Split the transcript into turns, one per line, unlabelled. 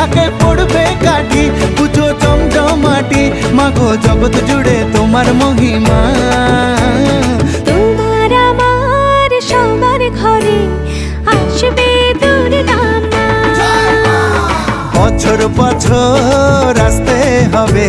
ঢাকে পড়বে কাঠি পুজো জমজমাটি মাগো জগৎ জুড়ে তোমার মহিমা।
তোমার আমার সবার ঘরে আসবে দুর্গা
বছর বছর আসতে হবে